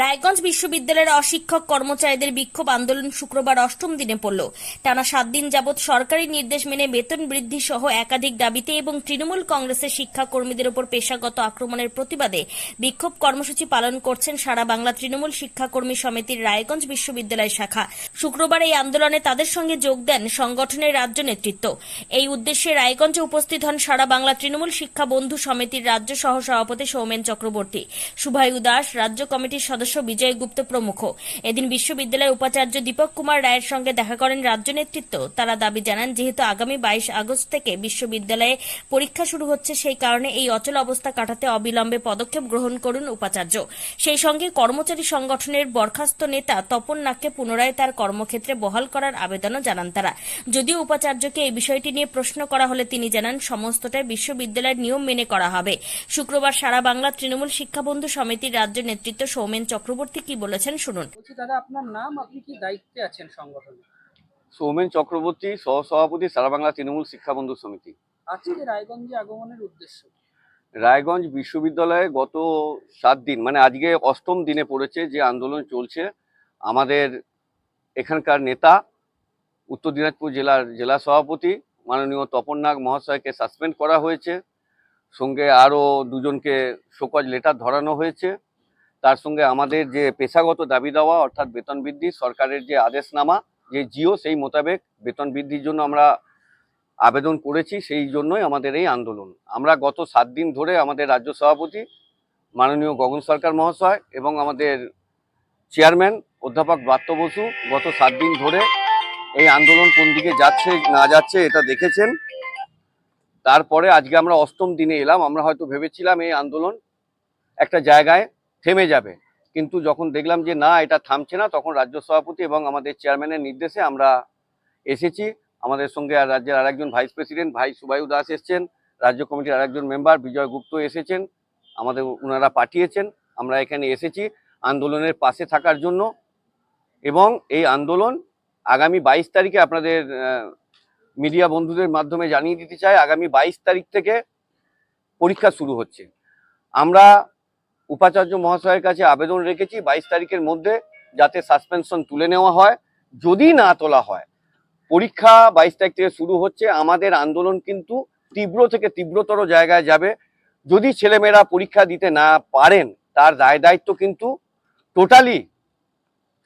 রায়গঞ্জ বিশ্ববিদ্যালয়ের অশিক্ষক কর্মচারীদের বিক্ষোভ আন্দোলন শুক্রবার অষ্টম দিনে পড়ল। টানা সাত দিন যাবৎ সরকারি নির্দেশ মেনে বেতন বৃদ্ধি সহ একাধিক দাবিতে এবং তৃণমূল কংগ্রেসের শিক্ষাকর্মীদের উপর পেশাগত আক্রমণের প্রতিবাদে বিক্ষোভ কর্মসূচি পালন করছেন সারা বাংলা তৃণমূল শিক্ষাকর্মী সমিতির রায়গঞ্জ বিশ্ববিদ্যালয় শাখা। শুক্রবার এই আন্দোলনে তাদের সঙ্গে যোগ দেন সংগঠনের রাজ্য নেতৃত্ব। এই উদ্দেশ্যে রায়গঞ্জে উপস্থিত হন সারা বাংলা তৃণমূল শিক্ষা বন্ধু সমিতির রাজ্য সহ সভাপতি সৌমেন চক্রবর্তী শুভায়ু দাস, রাজ্য কমিটির সদস্য বিজয় গুপ্ত প্রমুখ। এদিন বিশ্ববিদ্যালয়ের উপাচার্য দীপক কুমার রায়ের সঙ্গে দেখা করেন রাজ্য নেতৃত্ব। তারা দাবি জানান, যেহেতু আগামী বাইশ আগস্ট থেকে বিশ্ববিদ্যালয়ে পরীক্ষা শুরু হচ্ছে, সেই কারণে এই অচল অবস্থা কাটাতে অবিলম্বে পদক্ষেপ গ্রহণ করুন উপাচার্য। সেই সঙ্গে কর্মচারী সংগঠনের বরখাস্ত নেতা তপন নাককে পুনরায় তার কর্মক্ষেত্রে বহাল করার আবেদনও জানান তারা। যদিও উপাচার্যকে এই বিষয়টি নিয়ে প্রশ্ন করা হলে তিনি জানান, সমস্তটাই বিশ্ববিদ্যালয়ের নিয়ম মেনে করা হবে। শুক্রবার সারা বাংলা তৃণমূল শিক্ষাবন্ধু সমিতির রাজ্য নেতৃত্ব সৌমেন চক্রবর্তী কি বলেছেন শুনুন। দাদা আপনার নাম? আপনি কি দায়িত্বে আছেন সংগঠনে? সৌমেন চক্রবর্তী সহসভাপতি সারা বাংলা তৃণমূল শিক্ষাবন্ধু সমিতি। আজকে রায়গঞ্জে আগমনের উদ্দেশ্য রায়গঞ্জ বিশ্ববিদ্যালয়ে গত সাত দিন মানে আজকে অষ্টম দিনে পড়েছে যে আন্দোলন চলছে আমাদের এখানকার নেতা উত্তর দিনাজপুর জেলার জেলা সভাপতি মাননীয় তপন নাগ মহাশয়কে সাসপেন্ড করা হয়েছে সঙ্গে আরও দুজনকে শোকজ লেটার ধরানো হয়েছে। তার সঙ্গে আমাদের যে পেশাগত দাবি দেওয়া, অর্থাৎ বেতন বৃদ্ধি, সরকারের যে আদেশনামা, যে জিও, সেই মোতাবেক বেতন বৃদ্ধির জন্য আমরা আবেদন করেছি, সেই জন্যই আমাদের এই আন্দোলন। আমরা গত সাত দিন ধরে আমাদের রাজ্য সভাপতি, মাননীয় গগন সরকার মহাশয় এবং আমাদের চেয়ারম্যান, অধ্যাপক ব্রাত্য বসু গত সাত দিন ধরে এই আন্দোলন কোন দিকে যাচ্ছে, না যাচ্ছে, এটা দেখেছেন। তারপরে আজকে আমরা অষ্টম দিনে এলাম, আমরা হয়তো ভেবেছিলাম এই আন্দোলন একটা জায়গায় থেমে যাবে। কিন্তু যখন দেখলাম যে না, এটা থামছে না, তখন রাজ্য সভাপতি এবং আমাদের চেয়ারম্যানের নির্দেশে আমরা এসেছি। আমাদের সঙ্গে আর রাজ্যের আরেকজন ভাইস প্রেসিডেন্ট, ভাই সুবায়ু দাস এসেছেন, রাজ্য কমিটির আরেকজন মেম্বার বিজয় গুপ্ত এসেছেন, আমাদের ওনারা পাঠিয়েছেন। আমরা এখানে এসেছি আন্দোলনের পাশে থাকার জন্য এবং এই আন্দোলন আগামী বাইশ তারিখে আপনাদের মিডিয়া বন্ধুদের মাধ্যমে জানিয়ে দিতে চাই, আগামী বাইশ তারিখ থেকে পরীক্ষা শুরু হচ্ছে। আমরা উপাচার্য মহাশয়ের কাছে আবেদন রেখেছি বাইশ তারিখের মধ্যে যাতে সাসপেনশন তুলে নেওয়া হয়। যদি না তোলা হয়, পরীক্ষা বাইশ তারিখ থেকে শুরু হচ্ছে, আমাদের আন্দোলন কিন্তু তীব্র থেকে তীব্রতর জায়গায় যাবে। যদি ছেলেমেয়েরা পরীক্ষা দিতে না পারেন, তার দায় দায়িত্ব কিন্তু টোটালি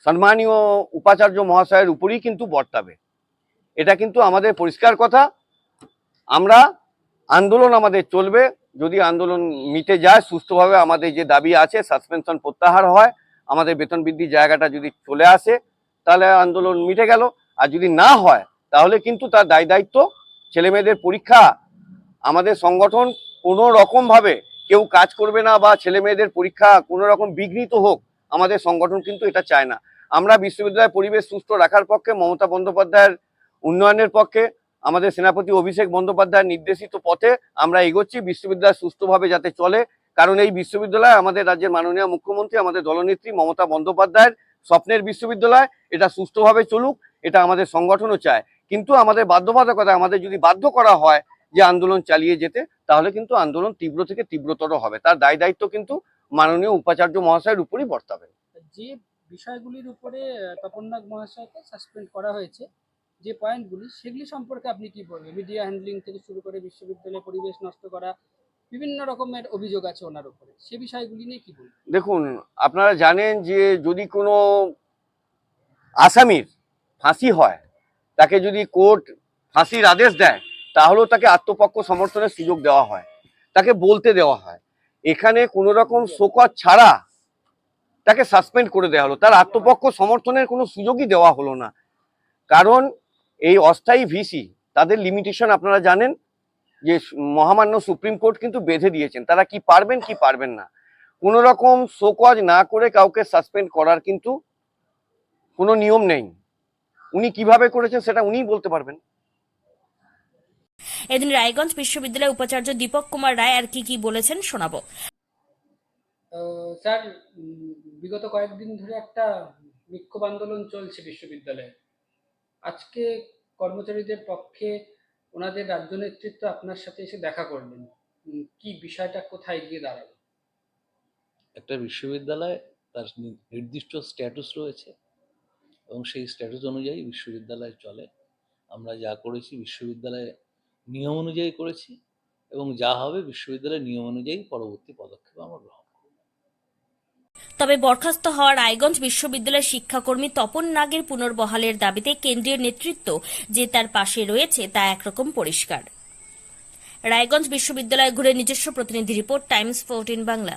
সম্মানীয় উপাচার্য মহাশয়ের উপরই কিন্তু বর্তাবে। এটা কিন্তু আমাদের পরিষ্কার কথা। আমরা আন্দোলন আমাদের চলবে। যদি আন্দোলন মিটে যায় সুস্থভাবে আমাদের যে দাবি আছে সাসপেনশন প্রত্যাহার হয়, আমাদের বেতন বৃদ্ধির জায়গাটা যদি চলে আসে, তাহলে আন্দোলন মিটে গেল। আর যদি না হয়, তাহলে কিন্তু তার দায় দায়িত্ব ছেলে মেয়েদের পরীক্ষা। আমাদের সংগঠন কোনো রকমভাবে কেউ কাজ করবে না বা ছেলে মেয়েদের পরীক্ষা কোনো রকম বিঘ্নিত হোক, আমাদের সংগঠন কিন্তু এটা চায় না। আমরা বিশ্ববিদ্যালয়ের পরিবেশ সুস্থ রাখার পক্ষে, মমতা বন্দ্যোপাধ্যায়ের উন্নয়নের পক্ষে আমাদের সেনাপতি অভিষেক বন্দ্যোপাধ্যায়ের নির্দেশিত পথে আমরা এগোচ্ছি বিশ্ববিদ্যালয় সুস্থভাবে যাতে চলে। কারণ এই বিশ্ববিদ্যালয় আমাদের রাজ্যের মাননীয় মুখ্যমন্ত্রী আমাদের দলনেত্রী মমতা বন্দ্যোপাধ্যায়ের স্বপ্নের বিশ্ববিদ্যালয়। এটা সুস্থভাবে চলুক এটা আমাদের সংগঠনও চায়। কিন্তু আমাদের বাধ্যবাধকতা আমাদের যদি বাধ্য করা হয় যে আন্দোলন চালিয়ে যেতে তাহলে কিন্তু আন্দোলন তীব্র থেকে তীব্রতর হবে। তার দায় দায়িত্ব কিন্তু মাননীয় উপাচার্য মহাশয়ের উপরই বর্তাবে। যে বিষয়গুলির উপরে আহ, তপননাগ মহাশয়কে সাসপেন্ড করা হয়েছে যে পয়েন্টগুলি সেগুলি সম্পর্কে আপনি কি বলবেন? মিডিয়া হ্যান্ডলিং থেকে শুরু করে বিশ্ববিদ্যালয়ে পরিবেশ নষ্ট করা, বিভিন্ন রকমের অভিযোগ আছে ওনার উপরে। সে বিষয়গুলি নিয়ে কি বলবেন? দেখুন, আপনারা জানেন যে যদি কোনো আসামির ফাঁসি হয়, তাকে যদি কোর্ট ফাঁসির আদেশ দেয়, তাহলেও তাকে আত্মপক্ষ সমর্থনের সুযোগ দেওয়া হয়। তাকে বলতে দেওয়া হয়। এখানে কোনো রকম শোকজ ছাড়া তাকে সাসপেন্ড করে দেওয়া হলো। তার আত্মপক্ষ সমর্থনের কোনো সুযোগই দেওয়া হলো না। কারণ এই অস্থায়ী ভিসি তাদের লিমিটেশন আপনারা জানেন? যে মহামান্য সুপ্রিম কোর্ট কিন্তু বেঁধে দিয়েছেন। তারা কি পারবেন কি পারবেন না? কোনো রকম শোকজ না করে কাউকে সাসপেন্ড করার কিন্তু কোনো নিয়ম নেই। উনি কীভাবে করেছেন সেটা উনিই বলতে পারবেন। এদিন রায়গঞ্জ বিশ্ববিদ্যালয়ের উপাচার্য দীপক কুমার রায় আর কি কি বলেছেন শোনাবো। স্যার বিগত কয়েকদিন ধরে একটা বিক্ষোভ আন্দোলন চলছে বিশ্ববিদ্যালয়ে। আজকে কর্মচারীদের পক্ষে ওনাদের রাজ্য নেতৃত্ব আপনার সাথে এসে দেখা করলেন। কি বিষয়টা কোথায় গিয়ে দাঁড়াবে একটা বিশ্ববিদ্যালয় তার নির্দিষ্ট স্ট্যাটাস রয়েছে এবং সেই স্ট্যাটাস অনুযায়ী বিশ্ববিদ্যালয় চলে। আমরা যা করেছি বিশ্ববিদ্যালয়ে নিয়ম অনুযায়ী করেছি এবং যা হবে বিশ্ববিদ্যালয়ের নিয়ম অনুযায়ী পরবর্তী পদক্ষেপ আমরা গ্রহণ তবে বরখাস্ত হওয়া রায়গঞ্জ বিশ্ববিদ্যালয়ের শিক্ষাকর্মী তপন নাগের পুনর্বহালের দাবিতে কেন্দ্রীয় নেতৃত্ব যে তার পাশে রয়েছে তা একরকম পরিষ্কার। রায়গঞ্জ বিশ্ববিদ্যালয় ঘুরে নিজস্ব প্রতিনিধি রিপোর্ট, টাইমস, ফোরটিন বাংলা।